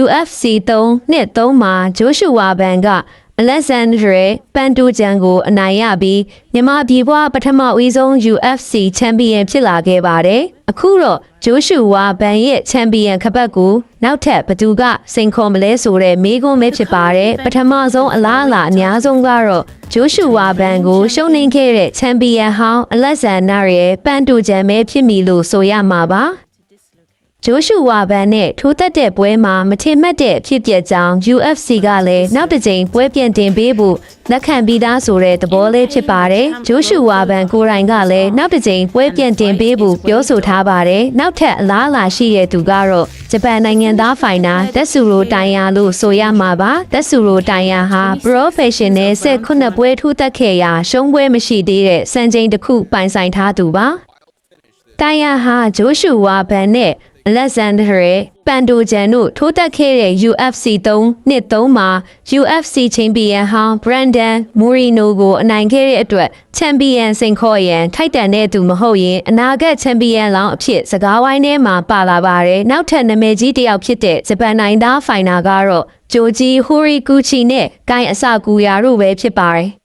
UFC 3နှစ်3မှာဂျိုရှူဝါဘန်ကအလက်ဇန်ဒရပန်တူဂျန်ကိုအနိုင်ရပြီးမြန်မာပြည်ပွားပထမဦးဆုံး UFC ချန်ပီယံဖြစ်လာခဲ့ပါတယ်။အခုတော့ဂျိုရှူဝါဘန်ရဲ့ချန်ပီယံခပတ်ကိုနောက်ထပ်ဘသူကစိန်ခေါ်မလဲဆိုတဲ့မေးခွန်းပဲဖြစ်ပါတယ်။ပထမဆုံးအလားအလာအများဆုံးကတော့ဂျိုရှူဝါဘန်ကိုရှုံးနိမ့်ခဲ့တဲ့ချန်ပီယံဟောင်းအလက်ဇန်နာရဲ့ပန်တူဂျန်ပဲဖြစ်မည်လို့ဆိုရမှာပါ။ ဂျိုရှူဝါဘန်နဲ့ထိုးသက်တဲ့ပွဲမှာမထင်မှတ်တဲ့အဖြစ်ပြက်ကြောင်း UFC ကလည်းနောက်တစ်ကြိမ်ပွဲပြန်တင်ပေးဖို့လက်ခံပြီးသားဆိုတဲ့သဘောလေးဖြစ်ပါတယ်။ဂျိုရှူဝါဘန်ကိုယ်တိုင်ကလည်းနောက်တစ်ကြိမ်ပွဲပြန်တင်ပေးဖို့ပြောဆိုထားပါတယ်။နောက်ထပ်အလားအလာရှိတဲ့သူကတော့ဂျပန်နိုင်ငံသားဖိုင်နာတက်ဆူရိုတိုင်ယာလို့ဆိုရမှာပါ။တက်ဆူရိုတိုင်ယာဟာ professional ဆက်ခုနှစ်ပွဲထိုးသက်ခဲ့ရာရှုံးပွဲမရှိသေးတဲ့စံချိန်တစ်ခုပိုင်ဆိုင်ထားသူပါ။တိုင်ယာဟာဂျိုရှူဝါဘန်နဲ့ အလက်ဇန်ဒရဲပန်တိုဂျန်တို့ထိုးတက်ခဲ့တဲ့ UFC 3နှစ်3မှာ UFC ချန်ပီယံဟောင်းဘရန်ဒန်မိုရီနိုကိုအနိုင်ခဲ့တဲ့အတွက်ချန်ပီယံစိန်ခေါ်ရန်ထိုက်တန်တဲ့သူမဟုတ်ရင်အနာဂတ်ချန်ပီယံလောင်းအဖြစ်စကားဝိုင်းထဲမှာပါလာပါတယ်နောက်ထပ်နာမည်ကြီးတစ်ယောက်ဖြစ်တဲ့ဂျပန်နိုင်သားဖိုင်နာကတော့ဂျိုဂျီဟိုရီကူချီနဲ့ဂိုင်းအစကူယာတို့ပဲဖြစ်ပါတယ်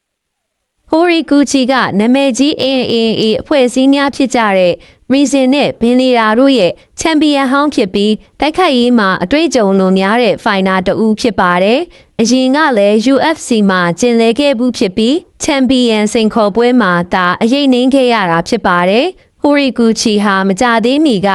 ဟိုရီကူချီကနာမည်ကြီး AAA အဖွဲ့အစည်းများဖြစ်ကြတဲ့ Reason နဲ့ဘင်လီရာတို့ရဲ့ချန်ပီယံဟောင်းဖြစ်ပြီးတိုက်ခိုက်ရေးမှာအတွေ့အကြုံလုံးများတဲ့ဖိုင်နာတဦးဖြစ်ပါတယ်။အရင်ကလည်း UFC မှာကျင်လည်ခဲ့မှုဖြစ်ပြီးချန်ပီယံစိန်ခေါ်ပွဲမှာဒါအရေးနှင်းခဲ့ရတာဖြစ်ပါတယ်။ ဟိုရီကူချီဟာမကြသေးမီက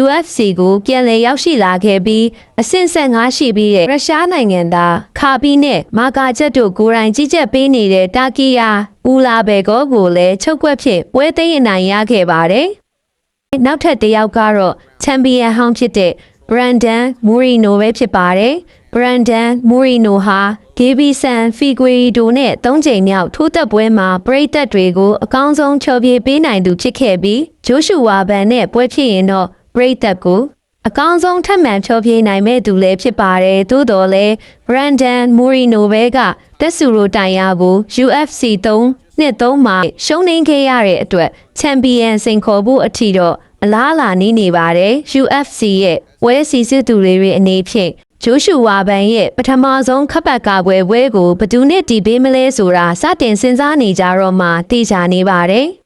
UFC ကိုပြန်လည်ရောက်ရှိလာခဲ့ပြီးအဆင့်ဆက်ငါးရှိပြီးတဲ့ရုရှားနိုင်ငံသားခါပီနဲ့မာကာချက်တို့ကိုယ်တိုင်ကြီးကြပ်ပေးနေတဲ့တာကီယာဦးလာဘေကောကိုလည်းချုပ်ကွက်ဖြစ်ပွဲသိမ်းအနိုင်ရခဲ့ပါတယ်။နောက်ထပ်တစ်ယောက်ကတော့ချန်ပီယံဟောင်းဖြစ်တဲ့ဘရန်ဒန်မိုရီနိုပဲဖြစ်ပါတယ်။ဘရန်ဒန်မိုရီနိုဟာဂေဘီဆန်ဖီဂွေရီဒိုနဲ့၃ချိန်မြောက်ထိုးသက်ပွဲမှာပရိသတ်တွေကိုအကောင်းဆုံးချော်ပြေပေးနိုင်သူဖြစ်ခဲ့ပြီး ဂျိုရှူဝါဘန်နဲ့ပွဲဖြစ်ရင်တော့ပရိသတ်ကိုအကောင်းဆုံးထပ်မံဖြောပြေးနိုင်မဲ့သူလည်းဖြစ်ပါတယ်သို့တော်လည်း Brandon Moreno ပဲကတက်ဆူရိုတိုင်ယာကို UFC 3နှစ်3မှာရှုံးနိမ့်ခဲ့ရတဲ့အတွက်ချန်ပီယံစိန်ခေါ်ဖို့အထီတော့အလားအလာနေနေပါတယ် UFC ရဲ့ဝဲစီစစ်သူတွေရဲ့အနေဖြင့်ဂျိုရှူဝါဘန်ရဲ့ပထမဆုံးခပ်ပတ်ကာပွဲဝဲကိုဘယ်သူနဲ့တီးပေးမလဲဆိုတာစတင်စဉ်းစားနေကြတော့မှသိချနေပါတယ်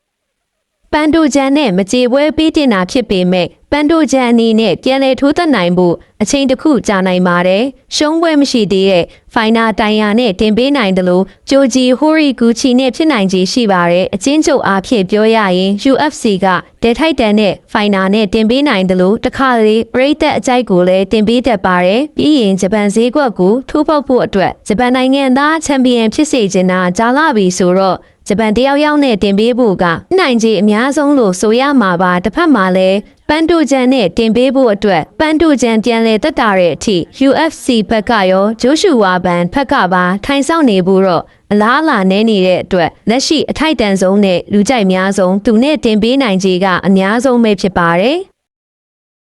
ပန်တိုဂျန်နဲ့မကြေပွဲပေးတင်တာဖြစ်ပေမဲ့ပန်တိုဂျန်အနေနဲ့ပြန်လည်ထိုးသက်နိုင်ဖို့အချိန်တစ်ခုကြာနိုင်ပါတယ်။ရှုံးပွဲမရှိသေးတဲ့ဖိုင်နာတိုင်ယာနဲ့တင်ပေးနိုင်တယ်လို့ဂျိုဂျီဟိုရီဂူချီနဲ့ဖြစ်နိုင်ခြေရှိပါတယ်။အချင်းချုပ်အားဖြင့်ပြောရရင် UFC ကဒေထိုက်တန်နဲ့ဖိုင်နာနဲ့တင်ပေးနိုင်တယ်လို့တစ်ခါလေပရိသတ်အကြိုက်ကိုလည်းတင်ပေးတတ်ပါတယ်။ပြီးရင်ဂျပန်ဈေးကွက်ကိုထိုးပေါက်ဖို့အတွက်ဂျပန်နိုင်ငံသားချန်ပီယံဖြစ်စေချင်တာကြာလာပြီဆိုတော့ ဂျပန်တယောက်ယောက်နဲ့တင်ပေးဖို့ကနိုင်ကြီးအများဆုံးလို့ဆိုရမှာပါတစ်ဖက်မှာလည်းပန်တိုဂျန်နဲ့တင်ပေးဖို့အတွက်ပန်တိုဂျန်ပြန်လဲတက်တာတဲ့အထိ UFC ဘက်ကရောဂျိုရှူဝါဘန်ဖက်ကပါထိုင်ဆောင်နေဖို့တော့အလားအလာနဲနေတဲ့အတွက်လက်ရှိအထိုက်တန်ဆုံးနဲ့လူကြိုက်များဆုံးသူနဲ့တင်ပေးနိုင်ကြီးကအများဆုံးပဲဖြစ်ပါတယ်။